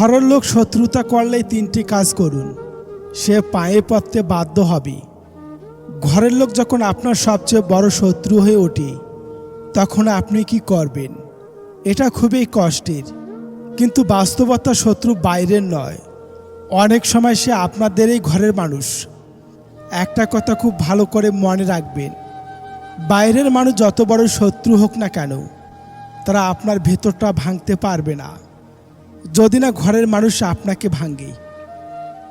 ঘরের লোক শত্রুতা করলেই তিনটি কাজ করুন। সে পায়ে পড়তে বাধ্য হবে। ঘরের লোক যখন আপনার সবচেয়ে বড় শত্রু হয়ে ওঠে, তখন আপনি কি করবেন? এটা খুবই কষ্টের। কিন্তু বাস্তবতা শত্রু বাইরের নয়। অনেক সময় সে আপনাদেরই ঘরের মানুষ। একটা কথা খুব ভালো করে মনে রাখবেন। বাইরের মানুষ যত বড় শত্রু হোক না কেন, তারা আপনার ভেতরটা ভাঙতে পারবে না। যদি না ঘরের মানুষ আপনাকে ভাঙে,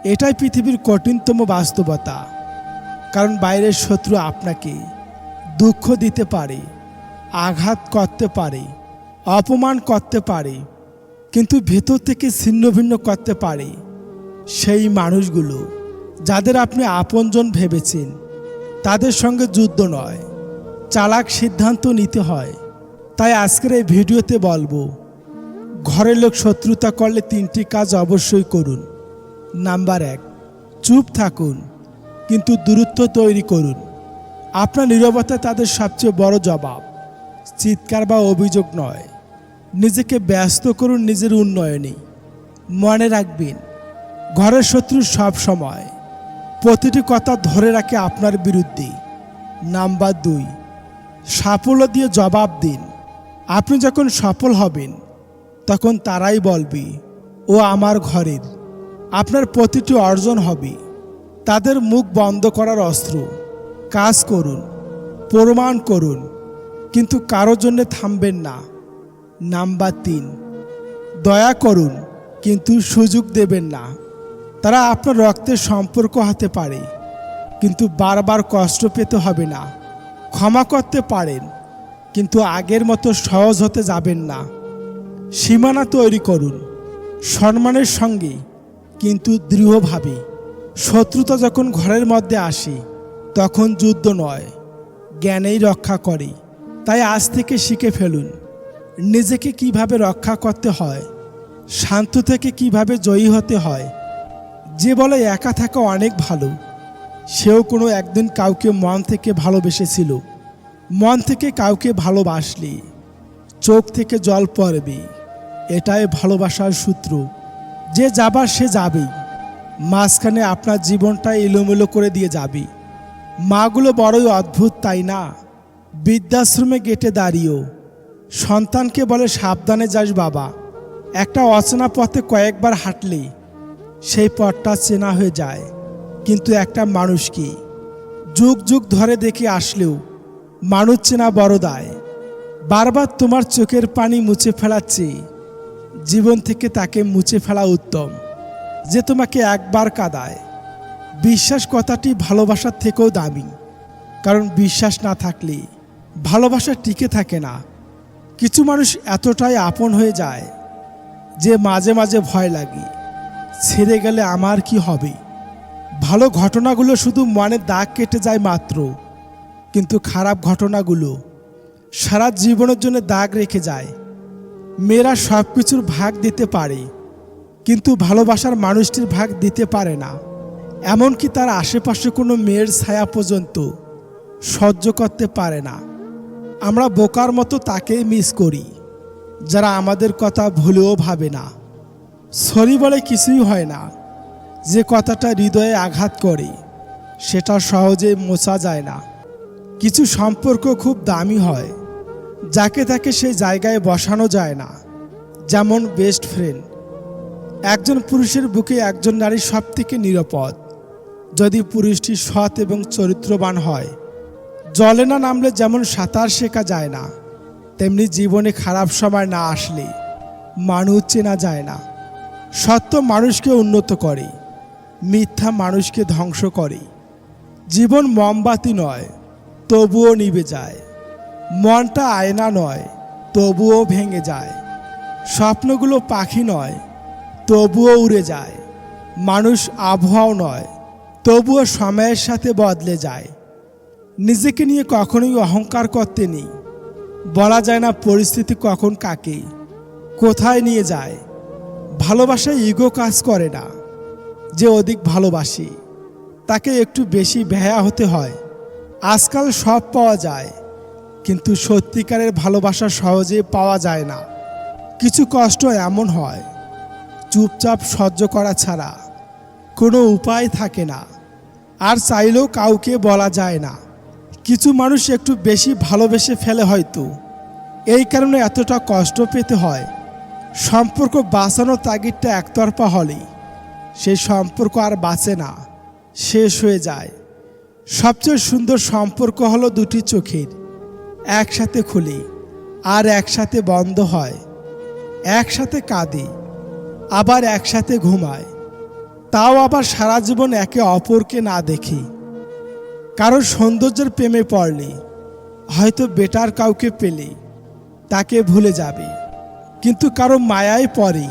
এটাই পৃথিবীর কঠিনতম বাস্তবতা। কারণ বাইরের শত্রু আপনাকে দুঃখ দিতে পারে, আঘাত করতে পারে, অপমান করতে পারে, কিন্তু ভেতর থেকে ছিন্ন ভিন্ন করতে পারে সেই মানুষগুলো যাদের আপনি আপনজন ভেবেছেন, তাদের সঙ্গে যুদ্ধ নয়, চালাক সিদ্ধান্ত নিতে হয়। তাই আজকের এই ভিডিওতে বলব ঘরের লোক শত্রুতা করলে তিনটি কাজ অবশ্যই করুন। নাম্বার এক, চুপ থাকুন, কিন্তু দূরত্ব তৈরি করুন। আপনার নীরবতা তাদের সবচেয়ে বড় জবাব। চিৎকার বা অভিযোগ নয়। নিজেকে ব্যস্ত করুন নিজের উন্নয়নে। মনে রাখবেন, ঘরের শত্রু সব সময়। প্রতিটি কথা ধরে রাখে আপনার বিরুদ্ধে। নাম্বার দুই, সাফল্য দিয়ে জবাব দিন। আপনি যখন সফল হবেন তখন তারাই বলবে, ও আমার ঘরের, আপনার প্রতিটি অর্জন হবে। তাদের মুখ বন্ধ করার অস্ত্র। কাজ করুন, প্রমাণ করুন, কিন্তু কারও জন্য থামবেন না। নাম্বার তিন, দয়া করুন, কিন্তু সুযোগ দেবেন না। তারা আপনার রক্তের সম্পর্ক হতে পারে, কিন্তু বারবার কষ্ট পেতে হবে না। ক্ষমা করতে পারেন, কিন্তু আগের মতো সহজ হতে যাবেন না। সীমানা তৈরি করুন। সম্মানের সঙ্গে, কিন্তু দৃঢ়ভাবে। শত্রুতা যখন ঘরের মধ্যে আসে, তখন যুদ্ধ নয়, জ্ঞানেই রক্ষা করে। তাই আজ থেকে শিখে ফেলুন, নিজেকে কীভাবে রক্ষা করতে হয়, শান্ত থেকে কীভাবে জয়ী হতে হয়। যে বলে একা থাকা অনেক ভালো, সেও কোনো একদিন কাউকে মন থেকে ভালোবেসেছিল। মন থেকে কাউকে ভালোবাসলে, চোখ থেকে জল পড়বে। এটাই ভালোবাসার সূত্র। যে যাবার সে যাবেই। মাঝখানে আপনার জীবনটা এলোমেলো করে দিয়ে যাবে। মাগুলো বড়ই অদ্ভুত, তাই না? বৃদ্ধাশ্রমে গেটে দাঁড়িয়েও। সন্তানকে বলে, সাবধানে যাস বাবা। একটা অচেনা পথে কয়েকবার হাঁটলে সেই পথটা চেনা হয়ে যায়। কিন্তু একটা মানুষকে যুগ যুগ ধরে দেখে আসলেও মানুষ চেনা বড় দায় বারবার তোমার চোখের পানি মুছে ফেলাচ্ছে। জীবন থেকে তাকে মুছে ফেলা উত্তম, যে তোমাকে একবার কাদায়। বিশ্বাস কথাটি ভালোবাসার থেকেও দামি, কারণ বিশ্বাস না থাকলে ভালোবাসা টিকে থাকে না। কিছু মানুষ এতটাই আপন হয়ে যায় যে মাঝে মাঝে ভয় লাগে, ছেড়ে গেলে আমার কি হবে? ভালো ঘটনাগুলো শুধু মনে দাগ কেটে যায় মাত্র, কিন্তু খারাপ ঘটনাগুলো সারা জীবনের জন্য দাগ রেখে যায়। মেয়েরা সব কিছুর ভাগ দিতে পারে, কিন্তু ভালোবাসার মানুষটির ভাগ দিতে পারে না। এমনকি তার আশেপাশে কোনো মেয়ের ছায়া পর্যন্ত সহ্য করতে পারে না। আমরা বোকার মতো তাকে মিস করি, যারা আমাদের কথা ভুলেও ভাবে না। সরি বলে কিছুই হয় না, যে কথাটা হৃদয়ে আঘাত করে, সেটা সহজে মোছা যায় না। কিছু সম্পর্ক খুব দামি হয় যাকে তাকে সেই জায়গায় বসানো যায় না, যেমন বেস্ট ফ্রেন্ড একজন পুরুষের বুকে একজন নারী সব থেকে নিরাপদ। যদি পুরুষটি সৎ এবং চরিত্রবান হয়, জলে না নামলে যেমন সাঁতার শেখা যায় না, তেমনি জীবনে খারাপ সময় না আসলে মানুষ চেনা যায় না। সত্য মানুষকে উন্নত করে, মিথ্যা মানুষকে ধ্বংস করে। জীবন মোমবাতি নয়, তবুও নিভে যায়। মনটা আয়না নয়, তবুও ভেঙে যায়। স্বপ্নগুলো পাখি নয়, তবুও উড়ে যায়। মানুষ আবহাওয়াও নয়, তবুও সময়ের সাথে বদলে যায়। নিজেকে নিয়ে কখনোই অহংকার করতে নেই। বলা যায় না পরিস্থিতি কখন কাকে, কোথায় নিয়ে যায়। ভালোবাসায় ইগো কাজ করে না, যে অধিক ভালোবাসি। তাকে একটু বেশি ভেয়া হতে হয়। আজকাল সব পাওয়া যায়। কিন্তু সত্যিকারের ভালোবাসা সহজে পাওয়া যায় না। কিছু কষ্ট এমন হয়, চুপচাপ সহ্য করা ছাড়া কোনো উপায় থাকে না, আর চাইলেও কাউকে বলা যায় না। কিছু মানুষ একটু বেশি ভালোবেসে ফেলে হয়তো। এই কারণে এতটা কষ্ট পেতে হয়। সম্পর্ক বাঁচানোর তাগিদটা একতরফা হলেই সেই সম্পর্ক আর বাঁচে না, শেষ হয়ে যায়। সবচেয়ে সুন্দর সম্পর্ক হলো দুটি চোখের। একসাথে খুলি, আর একসাথে বন্ধ হয়। একসাথে কাঁদে, আবার একসাথে ঘুমায়। তাও আবার সারা জীবন একে অপরকে না দেখি। কারও সৌন্দর্যের প্রেমে পড়লে, হয়তো বেটার কাউকে পেলে, তাকে ভুলে যাবে। কিন্তু কারও মায়ায় পড়ে,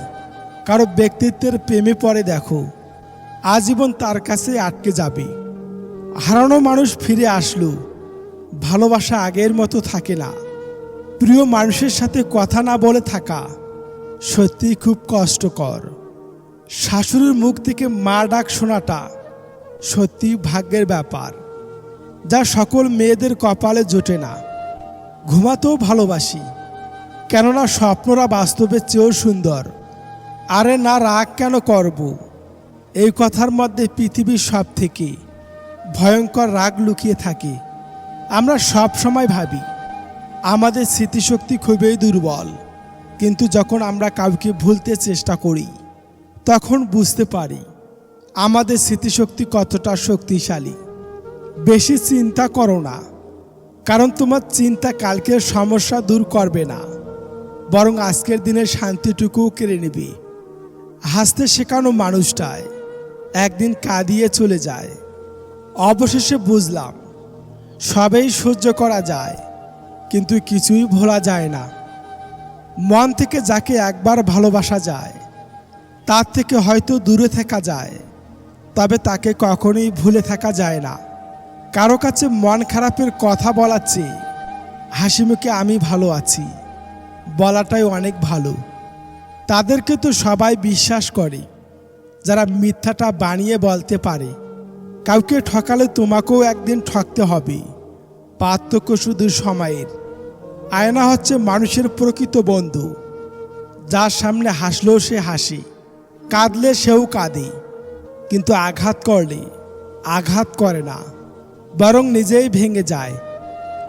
কারও ব্যক্তিত্বের প্রেমে পড়ে দেখো, আজীবন তার কাছে আটকে যাবে। হারানো মানুষ ফিরে আসলো ভালোবাসা আগের মতো থাকে না। প্রিয় মানুষের সাথে কথা না বলে থাকা সত্যিই খুব কষ্টকর। শাশুড়ির মুখ থেকে মা ডাক শোনাটা সত্যি ভাগ্যের ব্যাপার, যা সকল মেয়েদের কপালে জোটে না। ঘুমাতেও ভালোবাসি, কেননা স্বপ্নরা বাস্তবের চেয়েও সুন্দর। আরে না, রাগ কেন করব? এই কথার মধ্যে পৃথিবীর সব থেকে ভয়ঙ্কর রাগ লুকিয়ে থাকে। আমরা সব সময় ভাবি, আমাদের স্মৃতিশক্তি খুবই দুর্বল। কিন্তু যখন আমরা কাউকে ভুলতে চেষ্টা করি, তখন বুঝতে পারি আমাদের স্মৃতিশক্তি কতটা শক্তিশালী। বেশি চিন্তা করো না, কারণ তোমার চিন্তা কালকের সমস্যা দূর করবে না, বরং আজকের দিনের শান্তিটুকুও কেড়ে নেবে। হাসতে শেখানো মানুষটায় একদিন কাঁদিয়ে চলে যায়। অবশেষে বুঝলাম সবেই সহ্য করা যায়, কিন্তু কিছুই ভোলা যায় না। মন থেকে যাকে একবার ভালোবাসা যায়, তার থেকে হয়তো দূরে থাকা যায়, তবে তাকে কখনোই ভুলে থাকা যায় না। কারও কাছে মন খারাপের কথা বলার চেয়ে হাসি মুখে আমি ভালো আছি, বলাটাই অনেক ভালো। তাদেরকে তো সবাই বিশ্বাস করে, যারা মিথ্যাটা বানিয়ে বলতে পারে। কাউকে ঠকালে তোমাকেও একদিন ঠকতে হবে। পার্থক্য শুধু সময়ের। আয়না হচ্ছে মানুষের প্রকৃত বন্ধু। যার সামনে হাসলেও সে হাসি। কাঁদলে সেও কাঁদে। কিন্তু আঘাত করলে আঘাত করে না। বরং নিজেই ভেঙে যায়।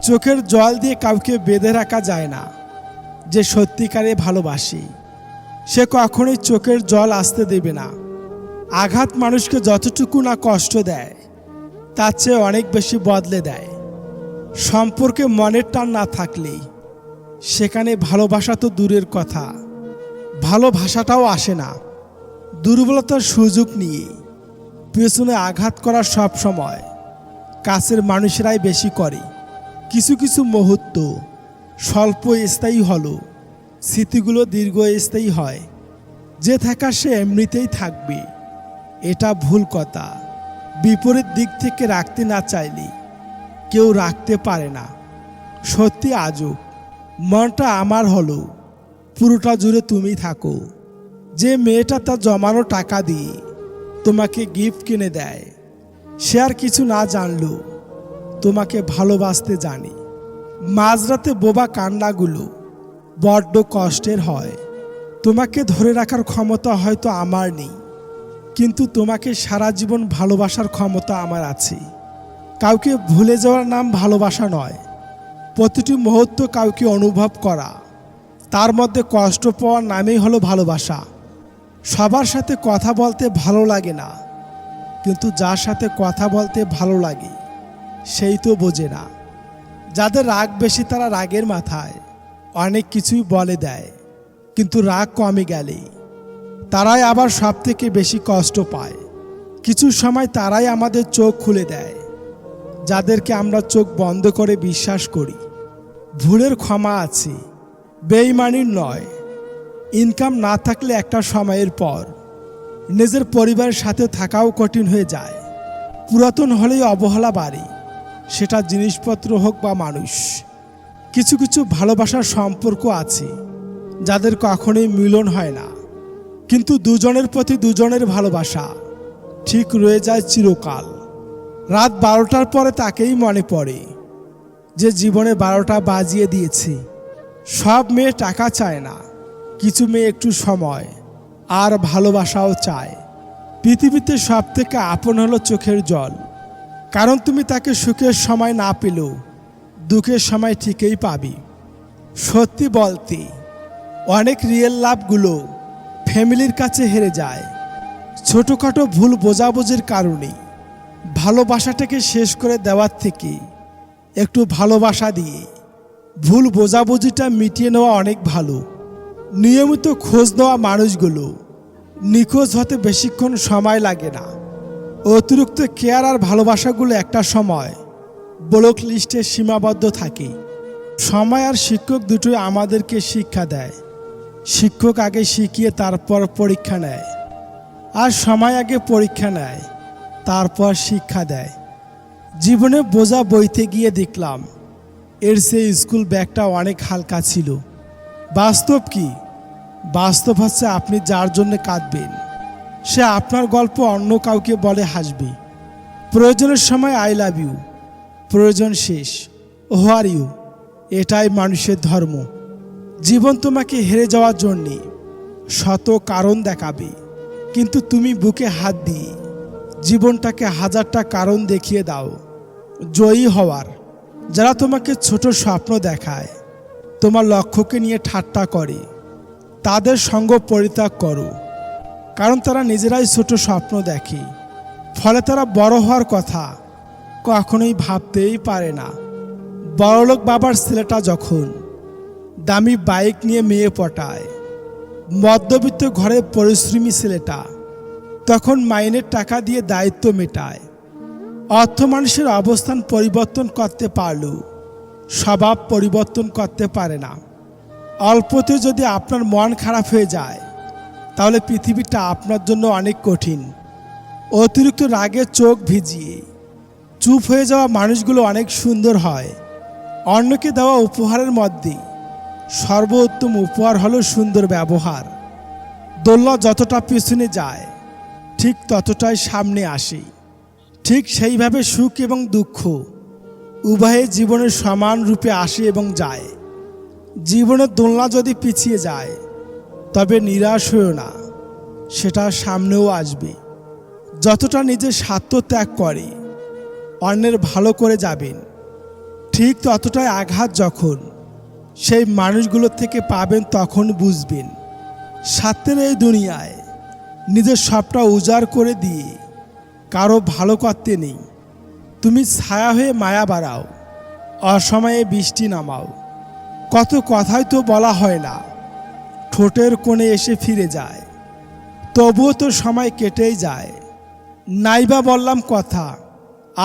চোখের জল দিয়ে কাউকে বেঁধে রাখা যায় না। যে সত্যিকারে ভালোবাসি। সে কখনোই চোখের জল আসতে দেবে না। আঘাত মানুষকে যতটুকু না কষ্ট দেয়, তার চেয়ে অনেক বেশি বদলে দেয়। সম্পর্কে মনের টান না থাকলেই সেখানে ভালোবাসা তো দূরের কথা ভালোবাসাটাও আসে না। দুর্বলতার সুযোগ নিয়ে পেছনে আঘাত করার সব সময় কাছের মানুষেরাই বেশি করে। কিছু কিছু মুহূর্ত স্বল্প স্থায়ী হলো স্মৃতিগুলো দীর্ঘস্থায়ী হয়, যে থাকা সে এমনিতেই থাকবে। এটা ভুল কথা। বিপরীত দিক থেকে রাখতে না চাইলে কেউ রাখতে পারে না। সত্যি আজও মনটা আমার হলো, পুরোটা জুড়ে তুমি থাকো। যে মেয়েটা তার জমানো টাকা দিয়ে তোমাকে গিফট কিনে দেয়, সে আর কিছু না জানলো তোমাকে ভালোবাসতে জানি। মাঝরাতে বোবা কান্নাগুলো বড্ড কষ্টের হয়। তোমাকে ধরে রাখার ক্ষমতা হয়তো আমার নেই। কিন্তু তোমাকে সারা জীবন ভালোবাসার ক্ষমতা আমার আছে। কাউকে ভুলে যাওয়ার নাম ভালোবাসা নয়। প্রতিটি মুহূর্ত কাউকে অনুভব করা। তার মধ্যে কষ্ট পাওয়ার নামেই হলো ভালোবাসা। সবার সাথে কথা বলতে ভালো লাগে না। কিন্তু যার সাথে কথা বলতে ভালো লাগে, সেই তো বোঝে না। যাদের রাগ বেশি তারা রাগের মাথায়। অনেক কিছুই বলে দেয়, কিন্তু রাগ কমে গেলে তারাই আবার সব থেকে বেশি কষ্ট পায়। কিছু সময় তারাই আমাদের চোখ খুলে দেয়, যাদেরকে আমরা চোখ বন্ধ করে বিশ্বাস করি। ভুলের ক্ষমা আছে বেইমানির নয়। ইনকাম না থাকলে একটা সময়ের পর নিজের পরিবারের সাথে থাকাও কঠিন হয়ে যায়। পুরাতন হলেই অবহেলা বাড়ে, সেটা জিনিসপত্র হোক বা মানুষ। কিছু কিছু ভালোবাসার সম্পর্ক আছে, যাদের কখনোই মিলন হয় না। কিন্তু দুজনের প্রতি দুজনের ভালোবাসা ঠিক রয়ে যায় চিরকাল। রাত বারোটার পরে তাকেই মনে পড়ে যে জীবনে বারোটা বাজিয়ে দিয়েছে। সব মেয়ে টাকা চায় না, কিছু মেয়ে একটু সময় আর ভালোবাসাও চায়। পৃথিবীতে সব থেকে আপন হলো চোখের জল, কারণ তুমি তাকে সুখের সময় না পেলেও দুঃখের সময় ঠিকই পাবি। সত্যি বলতে, অনেক রিয়েল লাভগুলো ফ্যামিলির কাছে হেরে যায়। ছোটোখাটো ভুল বোঝাবুঝির কারণে ভালোবাসাটাকে শেষ করে দেওয়ার থেকে একটু ভালোবাসা দিয়ে ভুল বোঝাবুঝিটা মিটিয়ে নেওয়া অনেক ভালো। নিয়মিত খোঁজ নেওয়া মানুষগুলো নিখোঁজ হতে বেশিক্ষণ সময় লাগে না। অতিরিক্ত কেয়ার আর ভালোবাসাগুলো একটা সময় ব্লক লিস্টে সীমাবদ্ধ থাকে। সময় আর শিক্ষক দুটোই আমাদেরকে শিক্ষা দেয়। শিক্ষক আগে শিখিয়ে তারপর পরীক্ষা নেয়। আর সময় আগে পরীক্ষা নেয়, তারপর শিক্ষা দেয়। জীবনে বোঝা বইতে গিয়ে দেখলাম, এর সে স্কুল ব্যাগটা অনেক হালকা ছিল। বাস্তব কি? বাস্তব হচ্ছে আপনি যার জন্য কাঁদবেন। সে আপনার গল্প অন্য কাউকে বলে হাসবে। প্রয়োজনের সময় আই লাভ ইউ। প্রয়োজন শেষ। Who are you? এটাই মানুষের ধর্ম। জীবন তোমাকে হেরে যাওয়ার জন্যে শত কারণ দেখাবে, কিন্তু তুমি বুকে হাত দিয়ে জীবনটাকে হাজারটা কারণ দেখিয়ে দাও। জয়ী হওয়ার, যারা তোমাকে ছোট স্বপ্ন দেখায়, তোমার লক্ষ্যকে নিয়ে ঠাট্টা করে, তাদের সঙ্গ পরিত্যাগ করো। কারণ তারা নিজেরাই ছোট স্বপ্ন দেখে, ফলে তারা বড় হওয়ার কথা কখনোই ভাবতেই পারে না। বড়লোক বাবার ছেলেটা যখন দামি বাইক নিয়ে মেয়ে পটায়। মধ্যবিত্ত ঘরের পরিশ্রমী ছেলেটা। তখন মাইনের টাকা দিয়ে দায়িত্ব মেটায়। অর্থ মানুষের অবস্থান পরিবর্তন করতে পারলেও স্বভাব পরিবর্তন করতে পারে না। অল্পতে যদি আপনার মন খারাপ হয়ে যায়, তাহলে পৃথিবীটা আপনার জন্য অনেক কঠিন। অতিরিক্ত রাগে চোখ ভিজিয়ে চুপ হয়ে যাওয়া মানুষগুলো অনেক সুন্দর হয়। অন্যকে দেওয়া উপহারের মধ্যে সর্বোত্তম উপহার হলো সুন্দর ব্যবহার। দোল্লা যতটা পিছনে যায়, ঠিক ততটাই সামনে আসে। ঠিক সেইভাবে সুখ এবং দুঃখ উভয়ে জীবনের সমান রূপে আসে এবং যায়। জীবনের দোলনা যদি পিছিয়ে যায়, তবে নিরাশ হয়েও না, সেটা সামনেও আসবে। যতটা নিজের স্বার্থ ত্যাগ করে, অন্যের ভালো করে যাবেন, ঠিক ততটাই আঘাত যখন সেই মানুষগুলোর থেকে পাবেন তখন বুঝবেন। স্বার্থের এই দুনিয়ায় নিজের সবটা উজাড় করে দিয়ে কারও ভালো করতে নেই। তুমি ছায়া হয়ে মায়া বাড়াও, অসময়ে বৃষ্টি নামাও। কত কথাই তো বলা হয় না, ঠোঁটের কোণে এসে ফিরে যায়। তবুও তো সময় কেটেই যায়। নাইবা বললাম কথা,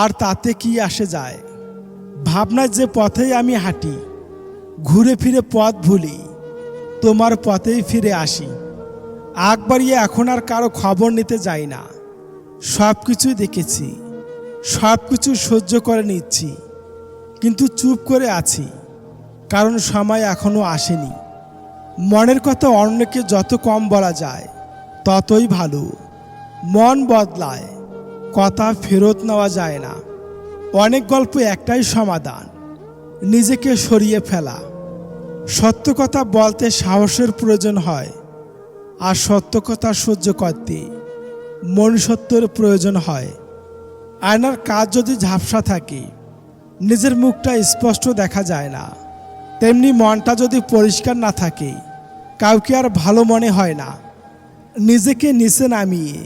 আর তাতে কি আসে যায়? ভাবনার যে পথেই আমি হাঁটি ঘুরে ফিরে পথ ভুলি, তোমার পথেই ফিরে আসি। আগ বাড়িয়ে এখন আর কারও খবর নিতে যাই না। সব কিছুই দেখেছি, সব কিছু সহ্য করে নিচ্ছি, কিন্তু চুপ করে আছি, কারণ সময় এখনও আসেনি। মনের কথা অন্যকে যত কম বলা যায়, ততই ভালো। মন বদলায়, কথা ফেরত নেওয়া যায় না। অনেক গল্প একটাই সমাধান নিজেকে সরিয়ে ফেলা। সত্য কথা বলতে সাহসের প্রয়োজন হয়, আর সত্য কথা সহ্য করতে মনুষ্যত্বের প্রয়োজন হয়। আয়নার কাজ যদি ঝাপসা থাকে, নিজের মুখটা স্পষ্ট দেখা যায় না। তেমনি মনটা যদি পরিষ্কার না থাকে, কাউকে আর ভালো মনে হয় না। নিজেকে নিচে নামিয়ে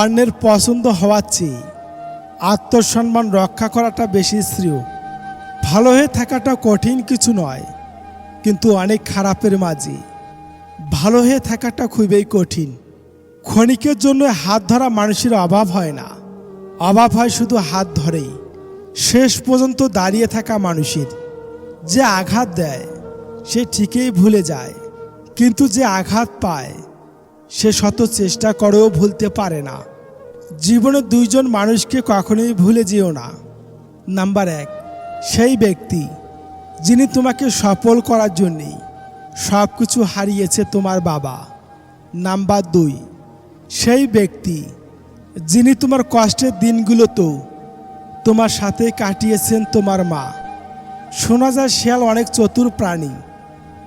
অন্যের পছন্দ হওয়ার চেয়ে আত্মসম্মান রক্ষা করাটা বেশি শ্রেয়। ভালো হয়ে থাকাটা কঠিন কিছু নয়, কিন্তু অনেক খারাপের মাঝে। ভালো হয়ে থাকাটা খুবই কঠিন। ক্ষণিকের জন্য হাত ধরা মানুষের অভাব হয় না। অভাব হয় শুধু হাত ধরেই। শেষ পর্যন্ত দাঁড়িয়ে থাকা মানুষের যে আঘাত দেয়, সে ঠিকই ভুলে যায়, কিন্তু যে আঘাত পায়, সে শত চেষ্টা করেও ভুলতে পারে না। জীবনে দুইজন মানুষকে কখনোই ভুলে যেও না। নাম্বার এক সেই ব্যক্তি যিনি তোমাকে সফল করার জন্যেই সব কিছু হারিয়েছে তোমার বাবা। নাম্বার দুই, সেই ব্যক্তি যিনি তোমার কষ্টের দিনগুলোতেও তোমার সাথে কাটিয়েছেন তোমার মা। শোনা যায় শিয়াল অনেক চতুর প্রাণী,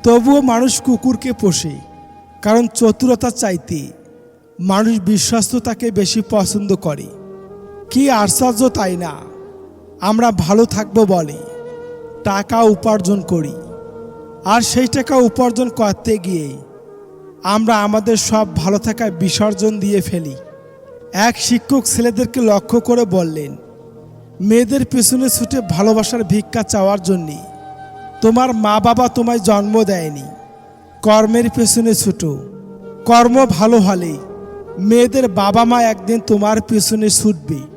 তবুও মানুষ কুকুরকে পোষে, কারণ চতুরতা চাইতে মানুষ বিশ্বস্ততাকে বেশি পছন্দ করে। কি আশ্চর্য তাই না? আমরা ভালো থাকব বলে। টাকা উপার্জন করি। আর সেই টাকা উপার্জন করতে গিয়ে আমরা আমাদের সব ভালো থাকা বিসর্জন দিয়ে ফেলি। এক শিক্ষক ছেলেদেরকে লক্ষ্য করে বললেন, মেয়েদের পেছনে ছুটে ভালোবাসার ভিক্ষা চাওয়ার জন্যে তোমার মা বাবা তোমায় জন্ম দেয়নি। কর্মের পেছনে ছুটো। কর্ম ভালো হলে মেয়েদের বাবা মা একদিন তোমার পেছনে ছুটবে।